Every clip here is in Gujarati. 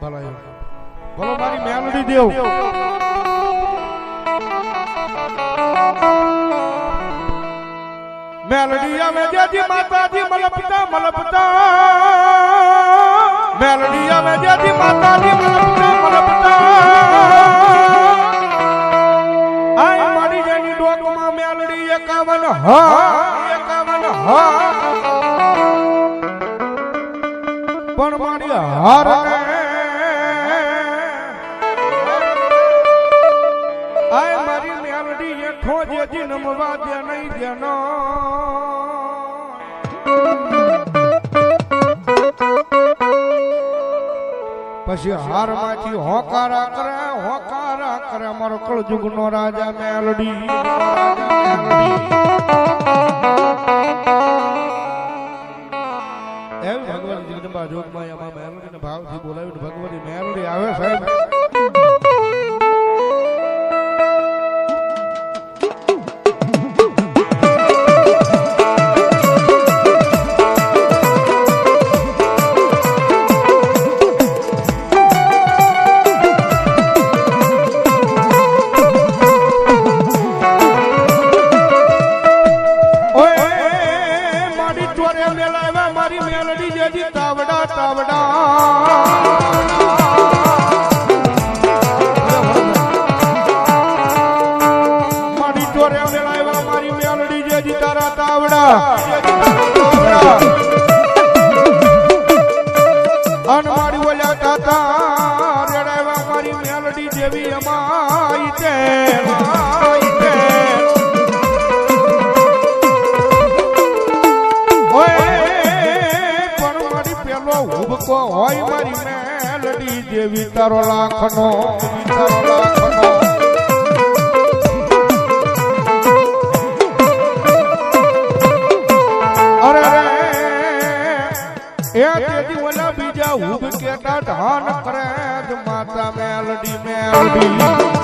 ભલા એવું. બોલો, મારી મેલડી દેવ. મેલડી આવે જેજી માતાજી મલપતા મલપતા. મેલડી આવે જેજી માતાજી મલપતા મલપતા. આય મારી જેની ડોકમાં મેલડી એકાવન હા એકાવન હા. પણ મારી હાર પછી હારમાંથી હોકારા કરે હોકારા કરે અમારો કળજુગ નો રાજા મેલડી. એમ ભગવાન જગદંબા જોગમાં એમાં મેલોડીને ભાવથી બોલાવીને ભગવતી મેલોડી આવે સાહેબ. મેલાવ્યા મારી મેલડી જેજી તારા તાવડા અન મારી ઓલા તાતા રેડાવા મારી મેલડી જેવી અમાઈ તે અમાઈ તે ઓય, પણ મારી પેલો હુબકો હોય મારી મેલડી જેવી, તારો લાખનો તારો લાખનો. કરે જ માતા મેલડી મેલડી.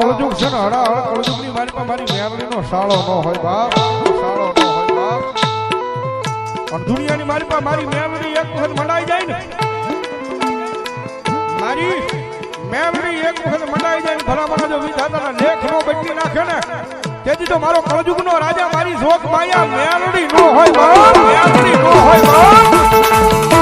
કળજુગ છે ને હડાહળ કળજુગની મારી પાસે મારી મેરડીનો સાળો ન હોય બાપ સાળો ન હોય બાપ. પણ દુનિયાની મારી પાસે મારી મેરણી એક વખત મંડાઈ જાય ને. મારી મેરણી એક વખત મંડાઈ જાય ને, ભલામણા જો વિધાતાના લેખ નો બદલી નાખે ને, તેથી તો મારો કળજુગનો રાજા મારી શોખ માયા મેરણી નો હોય બાપ મેરણી નો હોય બાપ.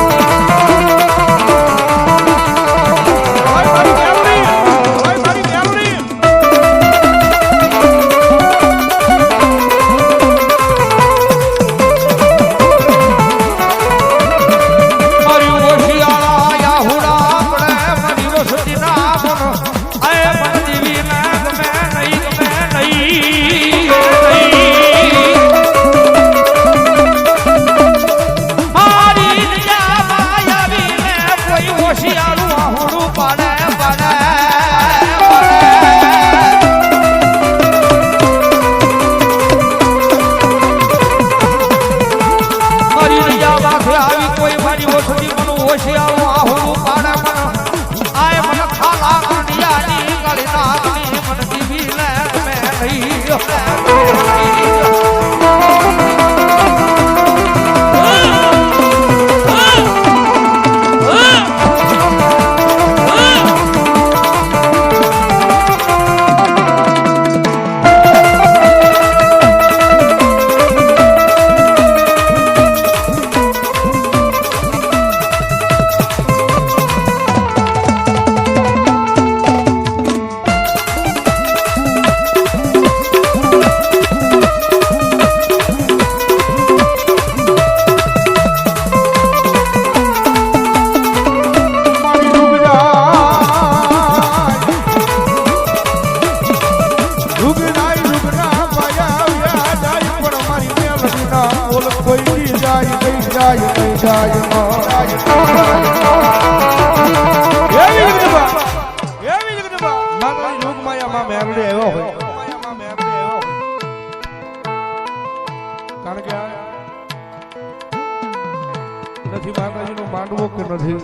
માંડવો કે નથી.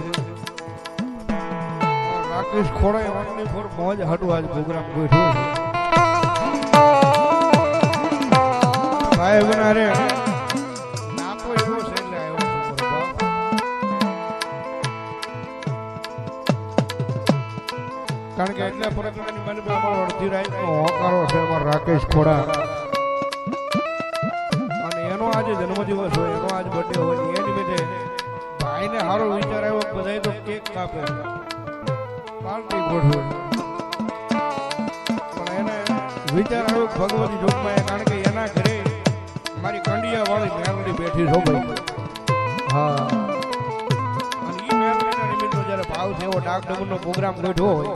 રાકેશ ખોડાએ ઓનલી ફોર મોજ હાટુ આજ પ્રોગ્રામ ગોઠવ્યો રે. ના બાપ. કારણ કે એટલે પ્રકરણની મને અમારો અડધી રાઈટનો હોકારો છે અમારો રાકેશ ખોડા. અને એનો આજે જન્મદિવસ હોય, એનો આજ બર્થડે હોય એ નિમિત્તે ભાઈને સારો વિચાર આવ્યો બધાય તો કેક કાપે. પાર્ટી ગોઠવે. પણ એને વિચાર આવ્યો ભગવતી જોગમાં કારણ કે એના ઘરે મારી કંડિયા વાળી મેરડી બેઠી છો ભાઈ. હા. અને ઈ મેરડીના નિમિત્તે જ્યારે ભાવ એવો ડાક ડબરનો પ્રોગ્રામ ગોઠવો હોય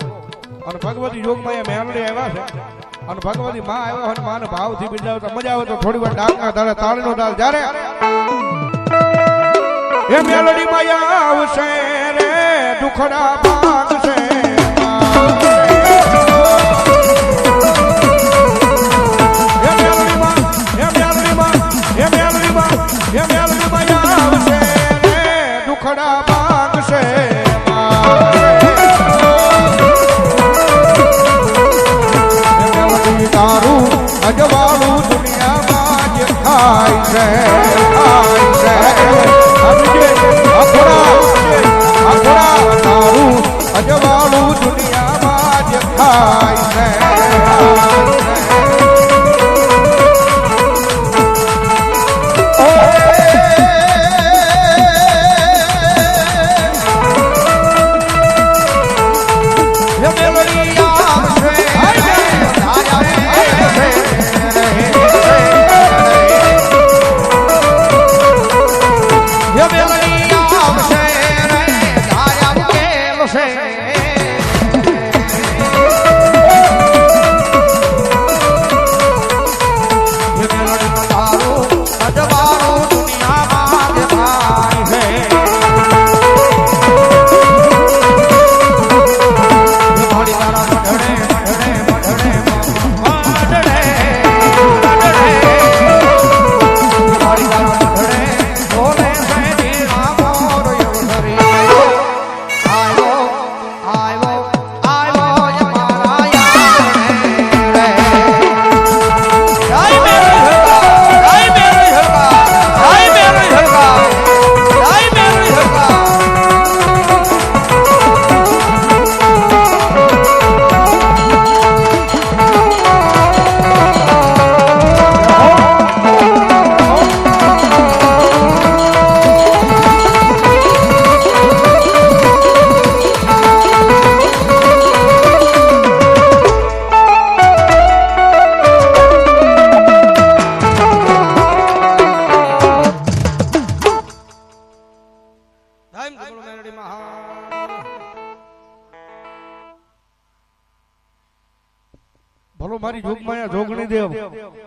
અને ભગવતી જોગમાં એ આવ્યા છે અને ભગવતી માં આવ્યો અને માને ભાવથી બિરદાવે તો મજા આવે તો થોડી વાર ડાકના તાળનો તાળ જ્યારે એ મેલડી માયા આવશે રે દુખડા જ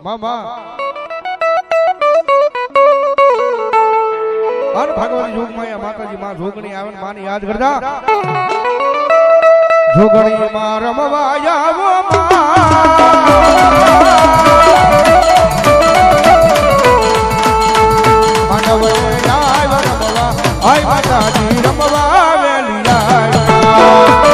મામા અન ભગવાન જોગમાયા માતાજી માં જોગણી આવે માને યાદ કરતા. જોગણી માં રમવા આવો માનવ આય રમવા. આય માતાજી રમવા વેલી આય